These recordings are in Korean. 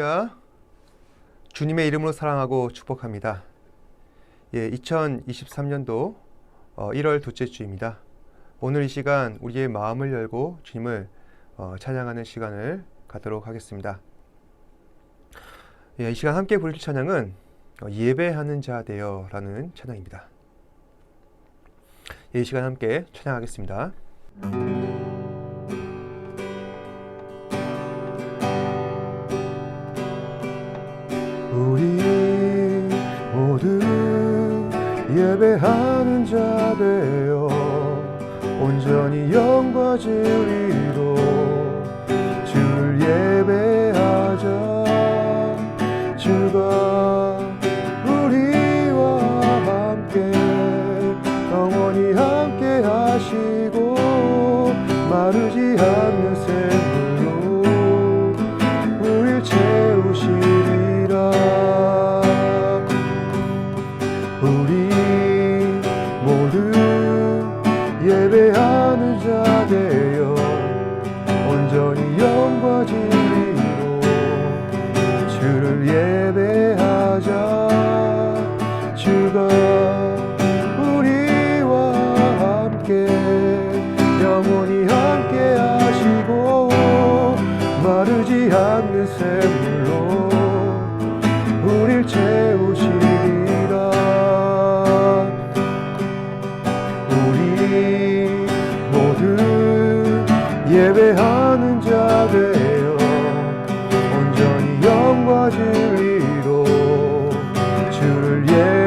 할렐루야. 주님의 이름으로 사랑하고 축복합니다. 예, 2023년도 1월 어, 둘째 주입니다. 오늘 이 시간 우리의 마음을 열고 주님을 어, 찬양하는 시간을 갖도록 하겠습니다. 예, 이 시간 함께 부르실 찬양은 어, 예배하는 자 되어라는 찬양입니다. 예, 이 시간 함께 찬양하겠습니다. 다르지 않아.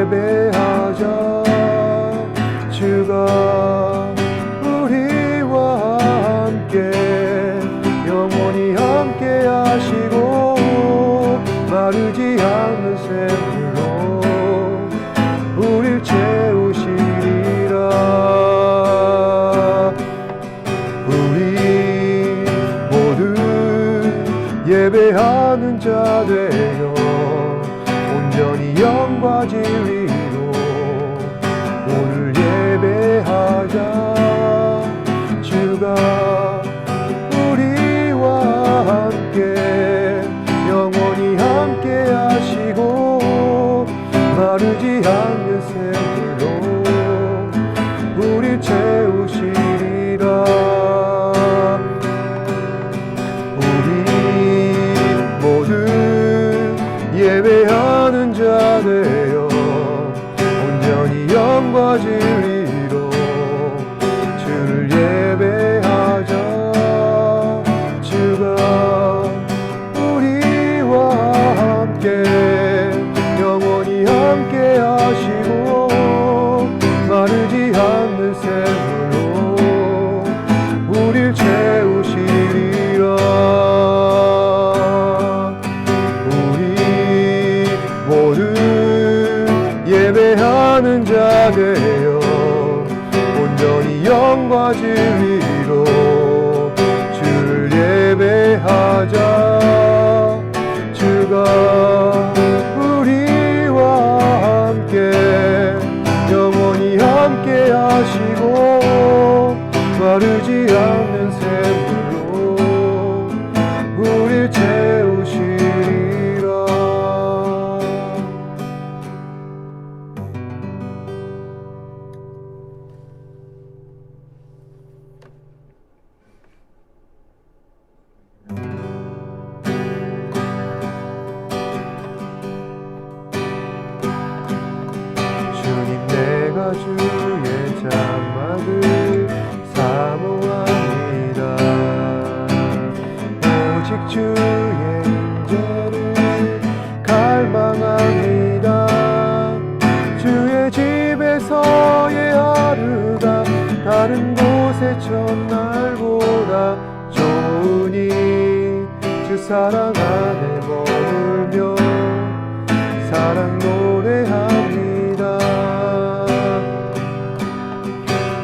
baby.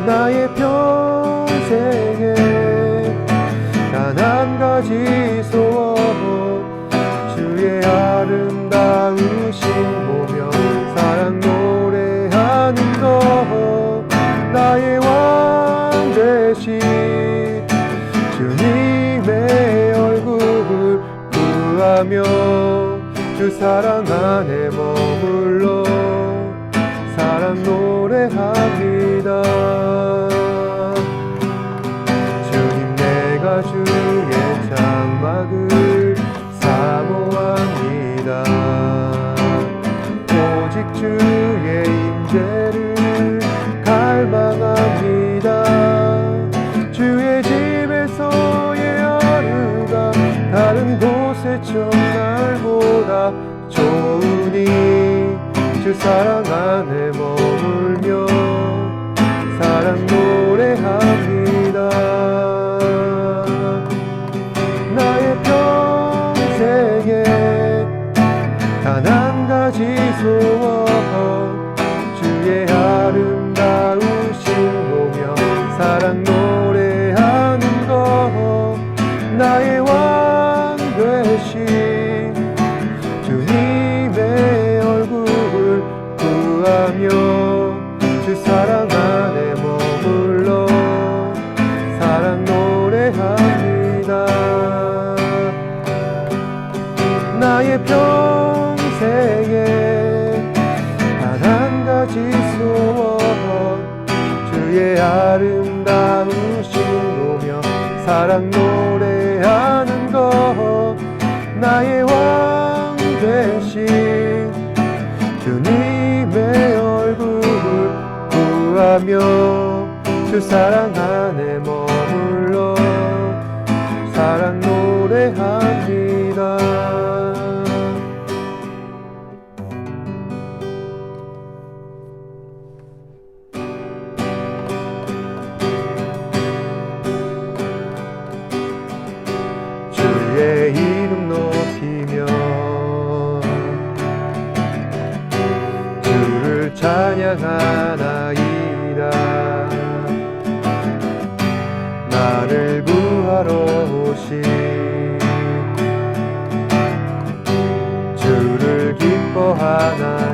나의 평생에 단 한 가지 주 사랑 안에 머물며. 대신. 주님의 얼굴을 구하며 주 사랑 안에 kochana.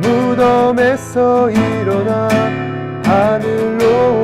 무덤에서 일어나 하늘로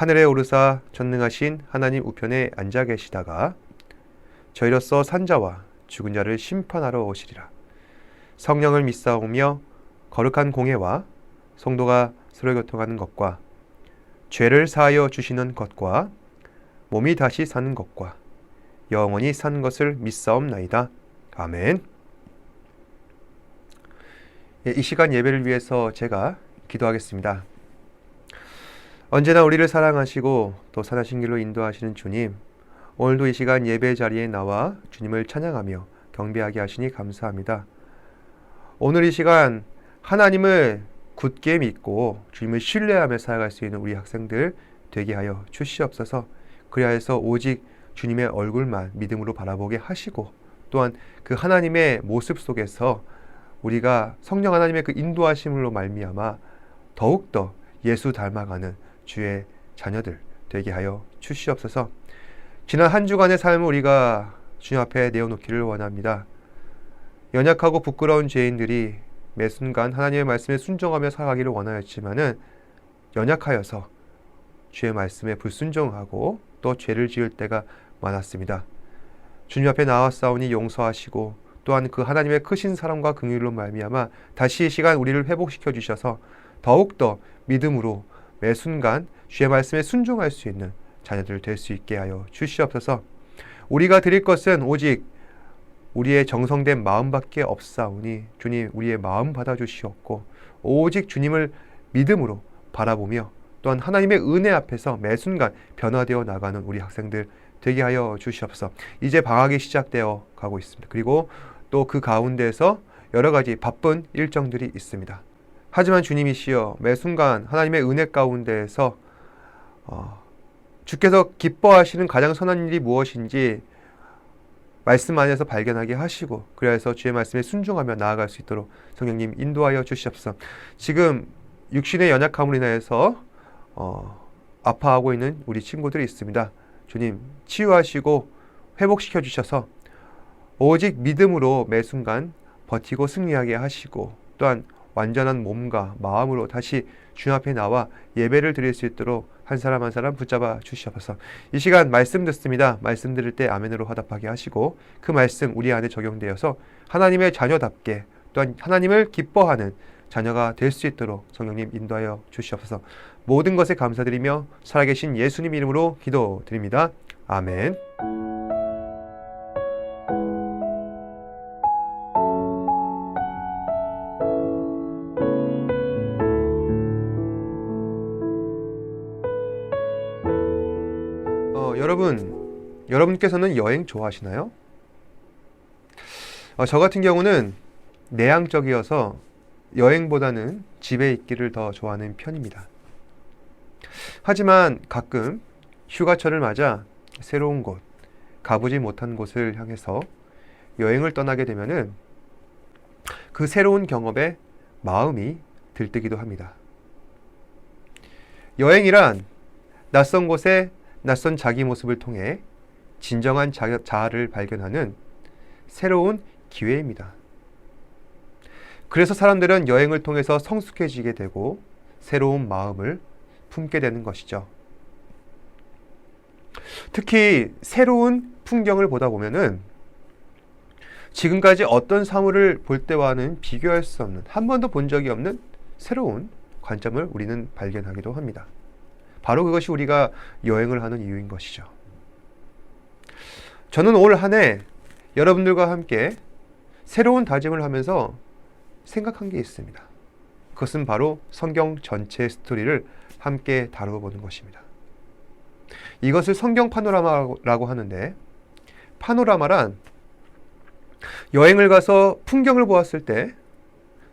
하늘에 오르사 전능하신 하나님 우편에 앉아 계시다가 저희로서 산자와 죽은 자를 심판하러 오시리라. 성령을 믿사오며 거룩한 공예와 성도가 서로 교통하는 것과 죄를 사하여 주시는 것과 몸이 다시 사는 것과 영원히 산 것을 믿사옵나이다. 아멘. 예, 이 시간 예배를 위해서 제가 기도하겠습니다. 언제나 우리를 사랑하시고 또 선하신 길로 인도하시는 주님, 오늘도 이 시간 예배 자리에 나와 주님을 찬양하며 경배하게 하시니 감사합니다. 오늘 이 시간 하나님을 굳게 믿고 주님을 신뢰하며 살아갈 수 있는 우리 학생들 되게 하여 주시옵소서. 그리하여서 오직 주님의 얼굴만 믿음으로 바라보게 하시고 또한 그 하나님의 모습 속에서 우리가 성령 하나님의 그 인도하심으로 말미암아 더욱더 예수 닮아가는 주의 자녀들 되게 하여 주시옵소서. 지난 한 주간의 삶을 우리가 주님 앞에 내어놓기를 원합니다. 연약하고 부끄러운 죄인들이 매 순간 하나님의 말씀에 순종하며 살아가기를 원하였지만은 연약하여서 주의 말씀에 불순종하고 또 죄를 지을 때가 많았습니다. 주님 앞에 나와싸우니 용서하시고 또한 그 하나님의 크신 사랑과 긍휼로 말미암아 다시 이 시간 우리를 회복시켜 주셔서 더욱더 믿음으로 매 순간 주의 말씀에 순종할 수 있는 자녀들 될 수 있게 하여 주시옵소서. 우리가 드릴 것은 오직 우리의 정성된 마음밖에 없사오니 주님 우리의 마음 받아 주시옵고 오직 주님을 믿음으로 바라보며 또한 하나님의 은혜 앞에서 매 순간 변화되어 나가는 우리 학생들 되게 하여 주시옵소서. 이제 방학이 시작되어 가고 있습니다. 그리고 또 그 가운데서 여러 가지 바쁜 일정들이 있습니다. 하지만 주님이시여 매 순간 하나님의 은혜 가운데에서 어, 주께서 기뻐하시는 가장 선한 일이 무엇인지 말씀 안에서 발견하게 하시고 그래서 주의 말씀에 순종하며 나아갈 수 있도록 성령님 인도하여 주시옵소서. 지금 육신의 연약함으로 인하여서 어, 아파하고 있는 우리 친구들이 있습니다. 주님 치유하시고 회복시켜 주셔서 오직 믿음으로 매 순간 버티고 승리하게 하시고 또한 완전한 몸과 마음으로 다시 주 앞에 나와 예배를 드릴 수 있도록 한 사람 한 사람 붙잡아 주시옵소서. 이 시간 말씀 듣습니다. 말씀 들을 때 아멘으로 화답하게 하시고 그 말씀 우리 안에 적용되어서 하나님의 자녀답게 또한 하나님을 기뻐하는 자녀가 될 수 있도록 성령님 인도하여 주시옵소서. 모든 것에 감사드리며 살아계신 예수님 이름으로 기도드립니다. 아멘. 여러분, 여러분께서는 여행 좋아하시나요? 어, 저 같은 경우는 내향적이어서 여행보다는 집에 있기를 더 좋아하는 편입니다. 하지만 가끔 휴가철을 맞아 새로운 곳, 가보지 못한 곳을 향해서 여행을 떠나게 되면은 그 새로운 경험에 마음이 들뜨기도 합니다. 여행이란 낯선 곳에 낯선 자기 모습을 통해 진정한 자, 자아를 발견하는 새로운 기회입니다. 그래서 사람들은 여행을 통해서 성숙해지게 되고 새로운 마음을 품게 되는 것이죠. 특히 새로운 풍경을 보다 보면은 지금까지 어떤 사물을 볼 때와는 비교할 수 없는 한 번도 본 적이 없는 새로운 관점을 우리는 발견하기도 합니다. 바로 그것이 우리가 여행을 하는 이유인 것이죠. 저는 올 한 해 여러분들과 함께 새로운 다짐을 하면서 생각한 게 있습니다. 그것은 바로 성경 전체 스토리를 함께 다루어보는 것입니다. 이것을 성경 파노라마라고 하는데 파노라마란 여행을 가서 풍경을 보았을 때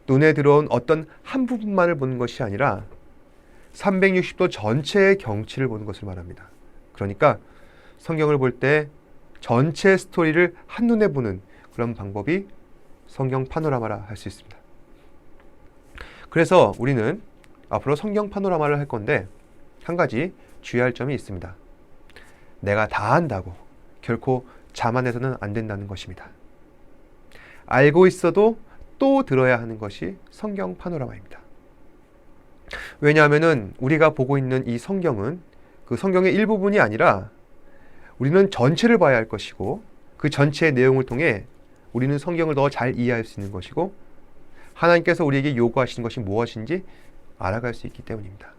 눈에 들어온 어떤 한 부분만을 보는 것이 아니라 360도 전체의 경치를 보는 것을 말합니다. 그러니까 성경을 볼 때 전체 스토리를 한눈에 보는 그런 방법이 성경 파노라마라 할 수 있습니다. 그래서 우리는 앞으로 성경 파노라마를 할 건데 한 가지 주의할 점이 있습니다. 내가 다 안다고 결코 자만해서는 안 된다는 것입니다. 알고 있어도 또 들어야 하는 것이 성경 파노라마입니다. 왜냐하면은 우리가 보고 있는 이 성경은 그 성경의 일부분이 아니라 우리는 전체를 봐야 할 것이고 그 전체의 내용을 통해 우리는 성경을 더 잘 이해할 수 있는 것이고 하나님께서 우리에게 요구하시는 것이 무엇인지 알아갈 수 있기 때문입니다.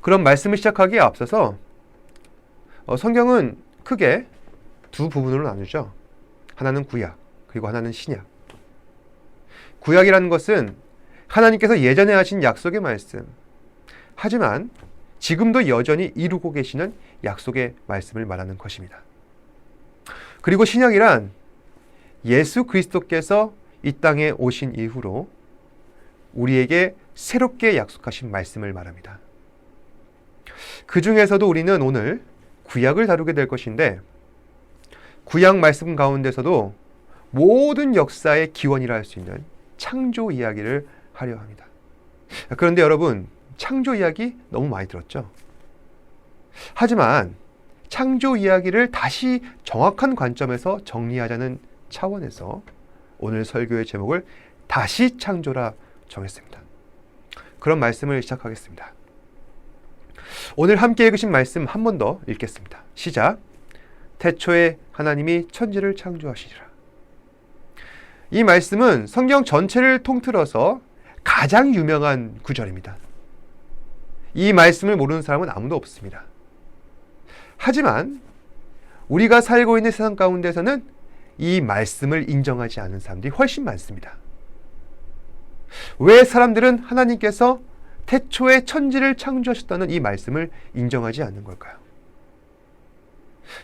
그럼 말씀을 시작하기에 앞서서 어, 성경은 크게 두 부분으로 나누죠. 하나는 구약, 그리고 하나는 신약. 구약이라는 것은 하나님께서 예전에 하신 약속의 말씀. 하지만 지금도 여전히 이루고 계시는 약속의 말씀을 말하는 것입니다. 그리고 신약이란 예수 그리스도께서 이 땅에 오신 이후로 우리에게 새롭게 약속하신 말씀을 말합니다. 그 중에서도 우리는 오늘 구약을 다루게 될 것인데 구약 말씀 가운데서도 모든 역사의 기원이라 할 수 있는 창조 이야기를 하려 합니다. 그런데 여러분, 창조 이야기 너무 많이 들었죠? 하지만 창조 이야기를 다시 정확한 관점에서 정리하자는 차원에서 오늘 설교의 제목을 다시 창조라 정했습니다. 그런 말씀을 시작하겠습니다. 오늘 함께 읽으신 말씀 한 번 더 읽겠습니다. 시작. 태초에 하나님이 천지를 창조하시리라. 이 말씀은 성경 전체를 통틀어서 가장 유명한 구절입니다. 이 말씀을 모르는 사람은 아무도 없습니다. 하지만 우리가 살고 있는 세상 가운데서는 이 말씀을 인정하지 않는 사람들이 훨씬 많습니다. 왜 사람들은 하나님께서 태초에 천지를 창조하셨다는 이 말씀을 인정하지 않는 걸까요?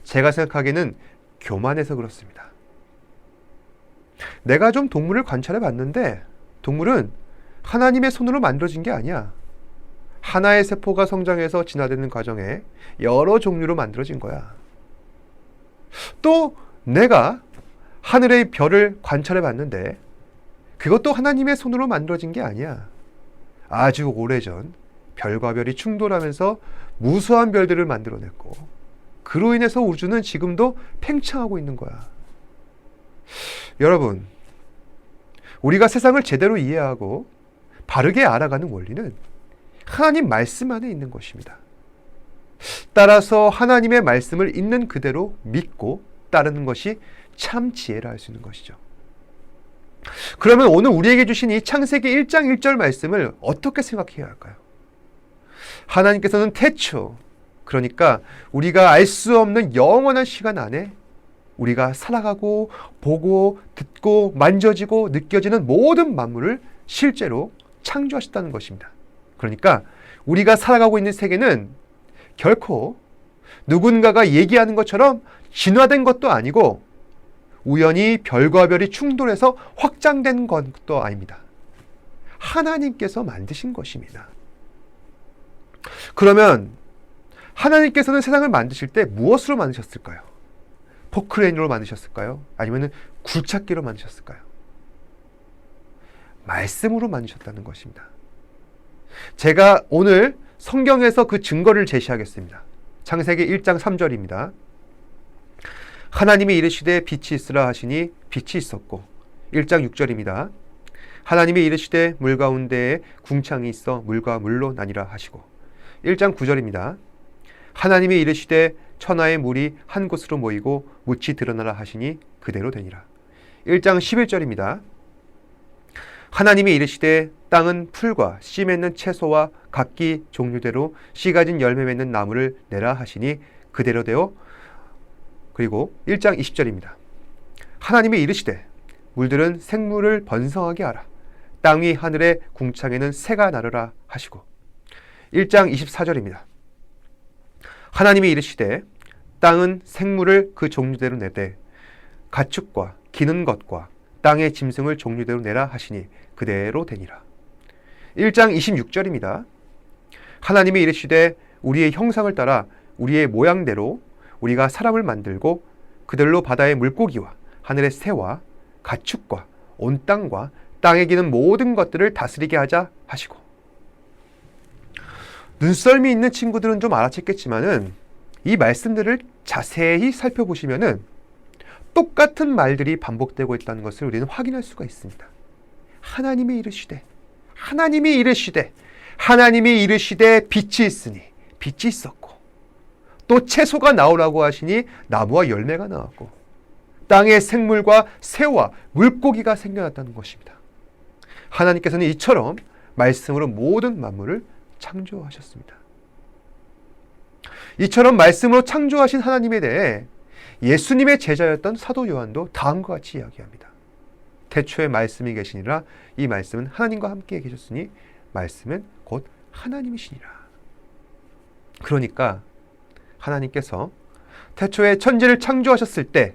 제가 생각하기에는 교만해서 그렇습니다. 내가 좀 동물을 관찰해 봤는데 동물은 하나님의 손으로 만들어진 게 아니야. 하나의 세포가 성장해서 진화되는 과정에 여러 종류로 만들어진 거야. 또 내가 하늘의 별을 관찰해 봤는데 그것도 하나님의 손으로 만들어진 게 아니야. 아주 오래전 별과 별이 충돌하면서 무수한 별들을 만들어냈고 그로 인해서 우주는 지금도 팽창하고 있는 거야. 여러분, 우리가 세상을 제대로 이해하고 바르게 알아가는 원리는 하나님 말씀 안에 있는 것입니다. 따라서 하나님의 말씀을 있는 그대로 믿고 따르는 것이 참 지혜라 할 수 있는 것이죠. 그러면 오늘 우리에게 주신 이 창세기 1장 1절 말씀을 어떻게 생각해야 할까요? 하나님께서는 태초, 그러니까 우리가 알 수 없는 영원한 시간 안에 우리가 살아가고 보고 듣고 만져지고 느껴지는 모든 만물을 실제로 창조하셨다는 것입니다. 그러니까 우리가 살아가고 있는 세계는 결코 누군가가 얘기하는 것처럼 진화된 것도 아니고 우연히 별과 별이 충돌해서 확장된 것도 아닙니다. 하나님께서 만드신 것입니다. 그러면 하나님께서는 세상을 만드실 때 무엇으로 만드셨을까요? 포크레인으로 만드셨을까요? 아니면 굴착기로 만드셨을까요? 말씀으로 만드셨다는 것입니다. 제가 오늘 성경에서 그 증거를 제시하겠습니다. 창세기 1장 3절입니다. 하나님이 이르시되 빛이 있으라 하시니 빛이 있었고 1장 6절입니다. 하나님이 이르시되 물 가운데에 궁창이 있어 물과 물로 나뉘라 하시고 1장 9절입니다. 하나님이 이르시되 천하의 물이 한 곳으로 모이고 묻이 드러나라 하시니 그대로 되니라. 1장 11절입니다. 하나님이 이르시되 땅은 풀과 씨 맺는 채소와 각기 종류대로 씨 가진 열매 맺는 나무를 내라 하시니 그대로 되어 그리고 1장 20절입니다. 하나님이 이르시되 물들은 생물을 번성하게 하라. 땅위 하늘의 궁창에는 새가 나르라 하시고 1장 24절입니다. 하나님이 이르시되 땅은 생물을 그 종류대로 내되 가축과 기는 것과 땅의 짐승을 종류대로 내라 하시니 그대로 되니라. 1장 26절입니다. 하나님이 이르시되 우리의 형상을 따라 우리의 모양대로 우리가 사람을 만들고 그들로 바다의 물고기와 하늘의 새와 가축과 온 땅과 땅에 기는 모든 것들을 다스리게 하자 하시고 눈썰미 있는 친구들은 좀 알아챘겠지만은 이 말씀들을 자세히 살펴보시면은 똑같은 말들이 반복되고 있다는 것을 우리는 확인할 수가 있습니다. 하나님이 이르시되 하나님이 이르시되 하나님이 이르시되 빛이 있으니 빛이 있었고 또 채소가 나오라고 하시니 나무와 열매가 나왔고 땅의 생물과 새와 물고기가 생겨났다는 것입니다. 하나님께서는 이처럼 말씀으로 모든 만물을 창조하셨습니다. 이처럼 말씀으로 창조하신 하나님에 대해 예수님의 제자였던 사도 요한도 다음과 같이 이야기합니다. 태초에 말씀이 계시니라 이 말씀은 하나님과 함께 계셨으니 말씀은 곧 하나님이시니라. 그러니까 하나님께서 태초에 천지를 창조하셨을 때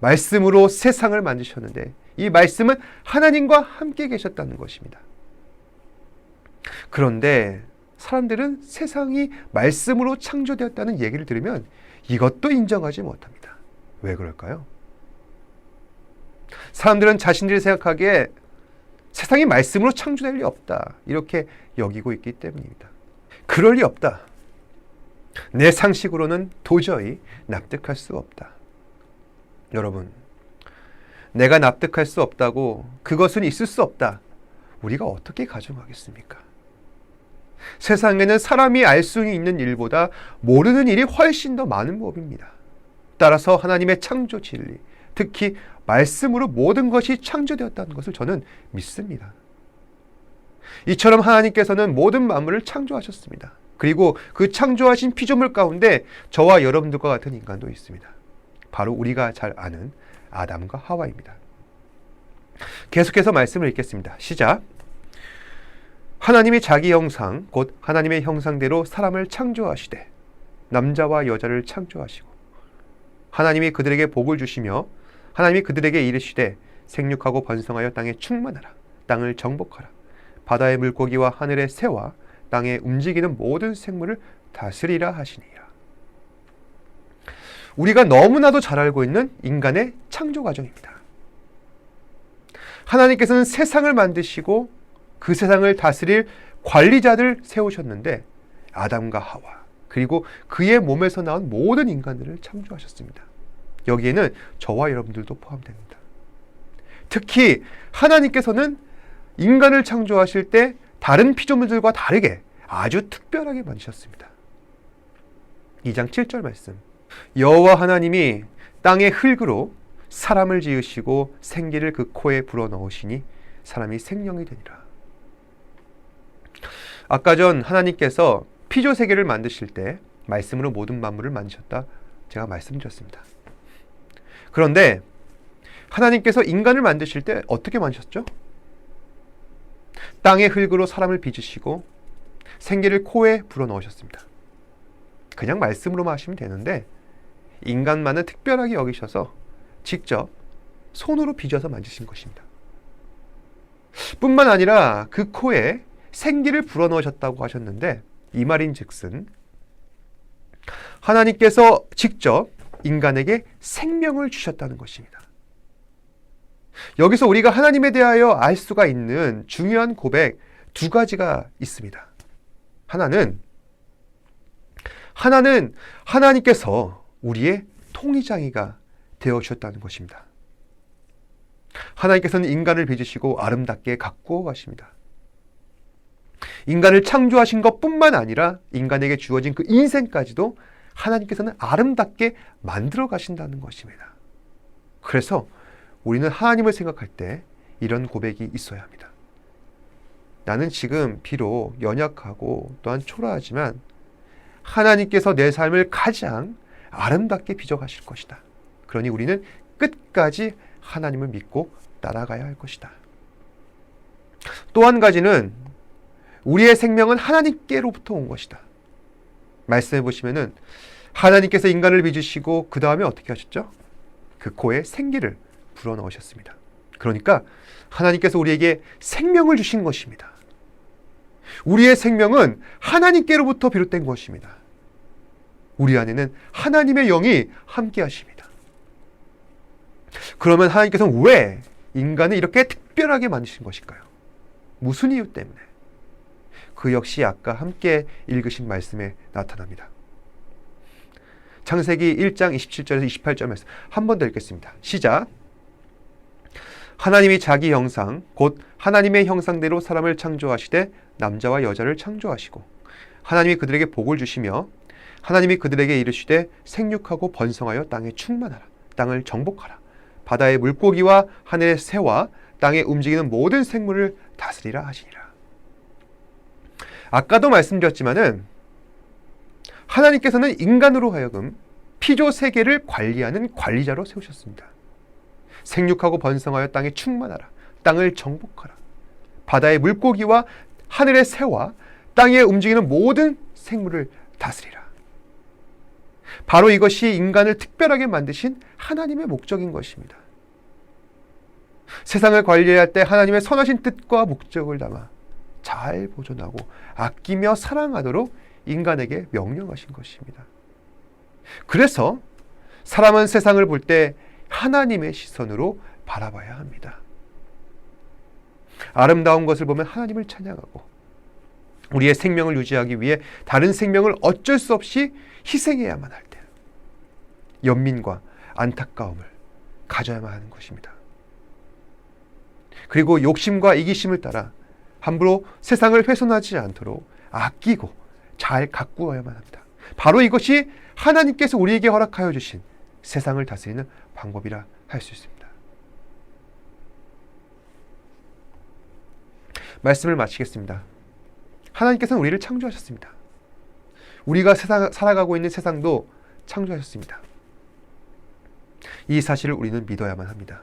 말씀으로 세상을 만드셨는데 이 말씀은 하나님과 함께 계셨다는 것입니다. 그런데 사람들은 세상이 말씀으로 창조되었다는 얘기를 들으면 이것도 인정하지 못합니다. 왜 그럴까요? 사람들은 자신들이 생각하기에 세상이 말씀으로 창조될 리 없다. 이렇게 여기고 있기 때문입니다. 그럴 리 없다. 내 상식으로는 도저히 납득할 수 없다. 여러분, 내가 납득할 수 없다고 그것은 있을 수 없다. 우리가 어떻게 가정하겠습니까? 세상에는 사람이 알 수 있는 일보다 모르는 일이 훨씬 더 많은 법입니다. 따라서 하나님의 창조 진리, 특히 말씀으로 모든 것이 창조되었다는 것을 저는 믿습니다. 이처럼 하나님께서는 모든 만물을 창조하셨습니다. 그리고 그 창조하신 피조물 가운데 저와 여러분들과 같은 인간도 있습니다. 바로 우리가 잘 아는 아담과 하와입니다. 계속해서 말씀을 읽겠습니다. 시작. 하나님이 자기 형상 곧 하나님의 형상대로 사람을 창조하시되 남자와 여자를 창조하시고 하나님이 그들에게 복을 주시며 하나님이 그들에게 이르시되 생육하고 번성하여 땅에 충만하라 땅을 정복하라 바다의 물고기와 하늘의 새와 땅에 움직이는 모든 생물을 다스리라 하시니라. 우리가 너무나도 잘 알고 있는 인간의 창조 과정입니다. 하나님께서는 세상을 만드시고 그 세상을 다스릴 관리자들 세우셨는데 아담과 하와 그리고 그의 몸에서 나온 모든 인간들을 창조하셨습니다. 여기에는 저와 여러분들도 포함됩니다. 특히 하나님께서는 인간을 창조하실 때 다른 피조물들과 다르게 아주 특별하게 만드셨습니다. 2장 7절 말씀. 여호와 하나님이 땅의 흙으로 사람을 지으시고 생기를 그 코에 불어 넣으시니 사람이 생명이 되니라. 아까 전 하나님께서 피조 세계를 만드실 때 말씀으로 모든 만물을 만드셨다 제가 말씀드렸습니다. 그런데 하나님께서 인간을 만드실 때 어떻게 만드셨죠? 땅의 흙으로 사람을 빚으시고 생기를 코에 불어넣으셨습니다. 그냥 말씀으로만 하시면 되는데 인간만은 특별하게 여기셔서 직접 손으로 빚어서 만드신 것입니다. 뿐만 아니라 그 코에 생기를 불어넣으셨다고 하셨는데 이 말인 즉슨 하나님께서 직접 인간에게 생명을 주셨다는 것입니다. 여기서 우리가 하나님에 대하여 알 수가 있는 중요한 고백 두 가지가 있습니다. 하나는 하나는 하나님께서 우리의 통의장이가 되어 주셨다는 것입니다. 하나님께서는 인간을 빚으시고 아름답게 가꾸어 가십니다. 인간을 창조하신 것뿐만 아니라 인간에게 주어진 그 인생까지도 하나님께서는 아름답게 만들어 가신다는 것입니다. 그래서 우리는 하나님을 생각할 때 이런 고백이 있어야 합니다. 나는 지금 비록 연약하고 또한 초라하지만 하나님께서 내 삶을 가장 아름답게 빚어가실 것이다. 그러니 우리는 끝까지 하나님을 믿고 따라가야 할 것이다. 또 한 가지는 우리의 생명은 하나님께로부터 온 것이다. 말씀해 보시면은 하나님께서 인간을 빚으시고 그 다음에 어떻게 하셨죠? 그 코에 생기를 불어 넣으셨습니다. 그러니까 하나님께서 우리에게 생명을 주신 것입니다. 우리의 생명은 하나님께로부터 비롯된 것입니다. 우리 안에는 하나님의 영이 함께 하십니다. 그러면 하나님께서는 왜 인간을 이렇게 특별하게 만드신 것일까요? 무슨 이유 때문에? 그 역시 아까 함께 읽으신 말씀에 나타납니다. 창세기 1장 27절에서 28절 말씀 한번 더 읽겠습니다. 시작. 하나님이 자기 형상 곧 하나님의 형상대로 사람을 창조하시되 남자와 여자를 창조하시고 하나님이 그들에게 복을 주시며 하나님이 그들에게 이르시되 생육하고 번성하여 땅에 충만하라 땅을 정복하라 바다의 물고기와 하늘의 새와 땅에 움직이는 모든 생물을 다스리라 하시니라 아까도 말씀드렸지만은 하나님께서는 인간으로 하여금 피조 세계를 관리하는 관리자로 세우셨습니다. 생육하고 번성하여 땅에 충만하라. 땅을 정복하라. 바다의 물고기와 하늘의 새와 땅에 움직이는 모든 생물을 다스리라. 바로 이것이 인간을 특별하게 만드신 하나님의 목적인 것입니다. 세상을 관리할 때 하나님의 선하신 뜻과 목적을 담아 잘 보존하고 아끼며 사랑하도록 인간에게 명령하신 것입니다. 그래서 사람은 세상을 볼 때 하나님의 시선으로 바라봐야 합니다. 아름다운 것을 보면 하나님을 찬양하고 우리의 생명을 유지하기 위해 다른 생명을 어쩔 수 없이 희생해야만 할 때 연민과 안타까움을 가져야만 하는 것입니다. 그리고 욕심과 이기심을 따라 함부로 세상을 훼손하지 않도록 아끼고 잘 가꾸어야만 합니다. 바로 이것이 하나님께서 우리에게 허락하여 주신 세상을 다스리는 방법이라 할 수 있습니다. 말씀을 마치겠습니다. 하나님께서는 우리를 창조하셨습니다. 우리가 세상, 살아가고 있는 세상도 창조하셨습니다. 이 사실을 우리는 믿어야만 합니다.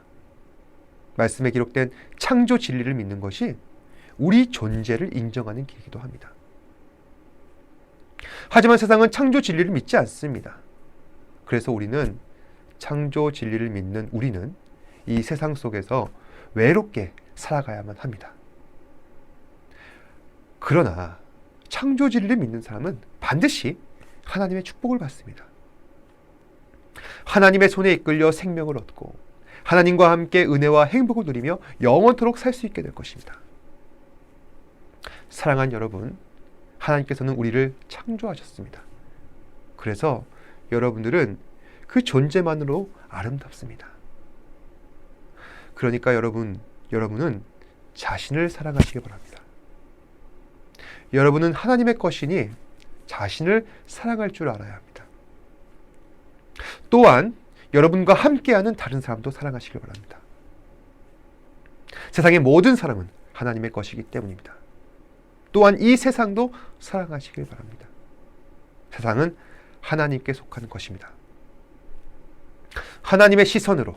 말씀에 기록된 창조 진리를 믿는 것이 우리 존재를 인정하는 길이기도 합니다. 하지만 세상은 창조 진리를 믿지 않습니다. 그래서 우리는 창조 진리를 믿는 우리는 이 세상 속에서 외롭게 살아가야만 합니다. 그러나 창조 진리를 믿는 사람은 반드시 하나님의 축복을 받습니다. 하나님의 손에 이끌려 생명을 얻고 하나님과 함께 은혜와 행복을 누리며 영원토록 살 수 있게 될 것입니다. 사랑한 여러분, 하나님께서는 우리를 창조하셨습니다. 그래서 여러분들은 그 존재만으로 아름답습니다. 그러니까 여러분, 여러분은 자신을 사랑하시기 바랍니다. 여러분은 하나님의 것이니 자신을 사랑할 줄 알아야 합니다. 또한 여러분과 함께하는 다른 사람도 사랑하시길 바랍니다. 세상의 모든 사람은 하나님의 것이기 때문입니다. 또한 이 세상도 사랑하시길 바랍니다. 세상은 하나님께 속하는 것입니다. 하나님의 시선으로,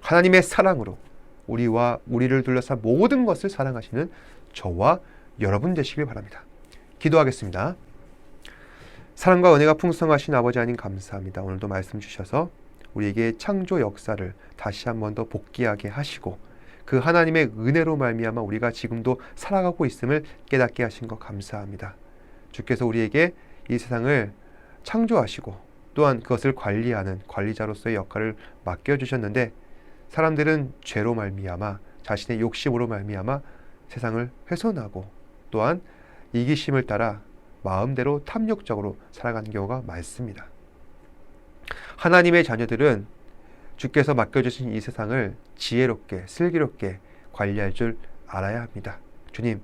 하나님의 사랑으로 우리와 우리를 둘러싼 모든 것을 사랑하시는 저와 여러분 되시길 바랍니다. 기도하겠습니다. 사랑과 은혜가 풍성하신 아버지 하나님 감사합니다. 오늘도 말씀 주셔서 우리에게 창조 역사를 다시 한번 더 복귀하게 하시고 그 하나님의 은혜로 말미암아 우리가 지금도 살아가고 있음을 깨닫게 하신 것 감사합니다. 주께서 우리에게 이 세상을 창조하시고 또한 그것을 관리하는 관리자로서의 역할을 맡겨 주셨는데 사람들은 죄로 말미암아 자신의 욕심으로 말미암아 세상을 훼손하고 또한 이기심을 따라 마음대로 탐욕적으로 살아가는 경우가 많습니다. 하나님의 자녀들은 주께서 맡겨주신 이 세상을 지혜롭게, 슬기롭게 관리할 줄 알아야 합니다. 주님,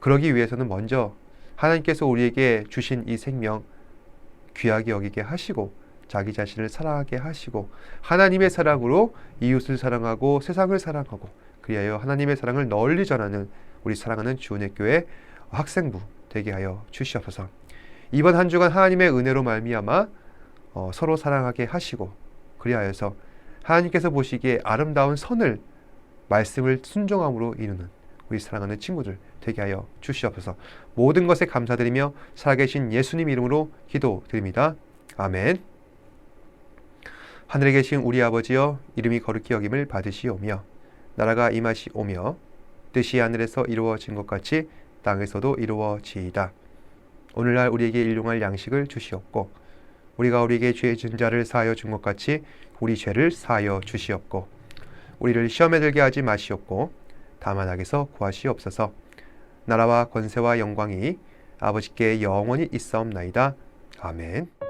그러기 위해서는 먼저 하나님께서 우리에게 주신 이 생명 귀하게 여기게 하시고 자기 자신을 사랑하게 하시고 하나님의 사랑으로 이웃을 사랑하고 세상을 사랑하고 그리하여 하나님의 사랑을 널리 전하는 우리 사랑하는 주은혜 교회 학생부 되게 하여 주시옵소서. 이번 한 주간 하나님의 은혜로 말미암아 어, 서로 사랑하게 하시고 그리하여서 하나님께서 보시기에 아름다운 선을 말씀을 순종함으로 이루는 우리 사랑하는 친구들 되게 하여 주시옵소서. 모든 것에 감사드리며 살아계신 예수님 이름으로 기도드립니다. 아멘. 하늘에 계신 우리 아버지여 이름이 거룩히 여김을 받으시오며 나라가 임하시오며 뜻이 하늘에서 이루어진 것 같이 땅에서도 이루어지이다. 오늘날 우리에게 일용할 양식을 주시옵고 우리가 우리에게 죄진 자를 사하여 준 것 같이 우리 죄를 사하여 주시옵고 우리를 시험에 들게 하지 마시옵고 다만 악에서 구하시옵소서 나라와 권세와 영광이 아버지께 영원히 있사옵나이다. 아멘.